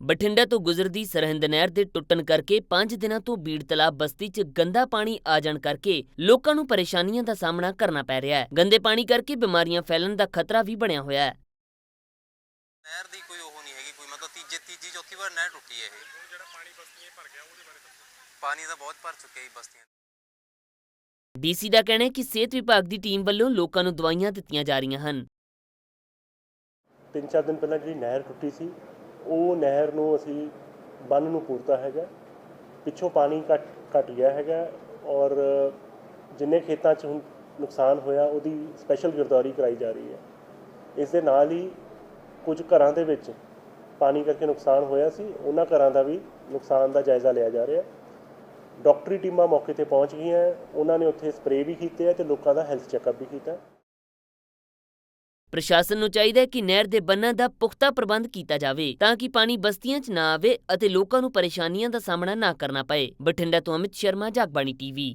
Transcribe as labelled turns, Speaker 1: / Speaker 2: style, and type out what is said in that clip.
Speaker 1: ਬਠਿੰਡਾ ਤੋਂ ਗੁਜ਼ਰਦੀ ਸਰਹਿੰਦ ਨਹਿਰ ਦੇ ਟੁੱਟਣ ਕਰਕੇ 5 ਦਿਨਾਂ ਤੋਂ ਬੀੜ ਤਲਾਬ ਬਸਤੀ 'ਚ ਗੰਦਾ ਪਾਣੀ ਆ ਜਾਣ ਕਰਕੇ ਲੋਕਾਂ ਨੂੰ ਪਰੇਸ਼ਾਨੀਆਂ ਦਾ ਸਾਹਮਣਾ ਕਰਨਾ ਪੈ ਰਿਹਾ ਹੈ। ਗੰਦੇ ਪਾਣੀ ਕਰਕੇ ਬਿਮਾਰੀਆਂ ਫੈਲਣ ਦਾ ਖਤਰਾ ਵੀ ਬਣਿਆ ਹੋਇਆ ਹੈ।
Speaker 2: ਨਹਿਰ ਦੀ ਕੋਈ ਉਹ ਨਹੀਂ ਹੈਗੀ ਕੋਈ ਮਤਲਬ ਤੀਜੇ ਤੀਜੀ ਚੌਥੀ ਵਾਰ ਨਹਿਰ ਟੁੱਟੀ ਹੈ ਇਹ।
Speaker 3: ਜਿਹੜਾ ਪਾਣੀ ਬਸਤੀਆਂ 'ਚ ਭਰ ਗਿਆ ਉਹਦੇ ਬਾਰੇ ਦੱਸੋ।
Speaker 2: ਪਾਣੀ ਤਾਂ ਬਹੁਤ ਭਰ ਚੁੱਕਿਆ ਜੀ ਬਸਤੀਆਂ 'ਚ।
Speaker 1: ਡੀਸੀ ਦਾ ਕਹਿਣਾ ਹੈ ਕਿ ਸਿਹਤ ਵਿਭਾਗ ਦੀ ਟੀਮ ਵੱਲੋਂ ਲੋਕਾਂ ਨੂੰ ਦਵਾਈਆਂ ਦਿੱਤੀਆਂ ਜਾ ਰਹੀਆਂ ਹਨ।
Speaker 4: ਤਿੰਨ ਚਾਰ ਦਿਨ ਪਹਿਲਾਂ ਜਿਹੜੀ ਨਹਿਰ ਟੁੱਟੀ ਸੀ ਉਹ ਨਹਿਰ ਨੂੰ ਅਸੀਂ ਬੰਨ ਨੂੰ ਪੂਰਤਾ ਹੈਗਾ। ਪਿੱਛੋਂ ਪਾਣੀ ਘਟ ਘਟ ਗਿਆ ਹੈਗਾ ਔਰ ਜਿੰਨੇ ਖੇਤਾਂ 'ਚ ਹੁਣ ਨੁਕਸਾਨ ਹੋਇਆ ਉਹਦੀ ਸਪੈਸ਼ਲ ਗਿਰਦਾਵਰੀ ਕਰਾਈ ਜਾ ਰਹੀ ਹੈ। ਇਸ ਦੇ ਨਾਲ ਹੀ ਕੁਝ ਘਰਾਂ ਦੇ ਵਿੱਚ ਪਾਣੀ ਕਰਕੇ ਨੁਕਸਾਨ ਹੋਇਆ ਸੀ। ਉਹਨਾਂ ਘਰਾਂ ਦਾ ਵੀ ਨੁਕਸਾਨ ਦਾ ਜਾਇਜ਼ਾ ਲਿਆ ਜਾ ਰਿਹਾ। ਡਾਕਟਰੀ ਟੀਮਾਂ ਮੌਕੇ ਤੇ ਪਹੁੰਚ ਗਈਆਂ। ਉਹਨਾਂ ਨੇ ਉੱਥੇ ਸਪਰੇਅ ਵੀ ਕੀਤੇ ਆ ਤੇ ਲੋਕਾਂ ਦਾ ਹੈਲਥ ਚੈੱਕਅਪ ਵੀ ਕੀਤਾ।
Speaker 1: ਪ੍ਰਸ਼ਾਸਨ ਨੂੰ ਚਾਹੀਦਾ ਹੈ ਕਿ ਨਹਿਰ ਦੇ ਬੰਨਾਂ ਦਾ ਪੁਖਤਾ ਪ੍ਰਬੰਧ ਕੀਤਾ ਜਾਵੇ ਤਾਂ ਕਿ ਪਾਣੀ ਬਸਤੀਆਂ 'ਚ ਨਾ ਆਵੇ ਅਤੇ ਲੋਕਾਂ ਨੂੰ ਪਰੇਸ਼ਾਨੀਆਂ ਦਾ ਸਾਹਮਣਾ ਨਾ ਕਰਨਾ ਪਏ। ਬਠਿੰਡਾ ਤੋਂ ਅਮਿਤ ਸ਼ਰਮਾ, ਜਗਬਾਣੀ ਟੀਵੀ।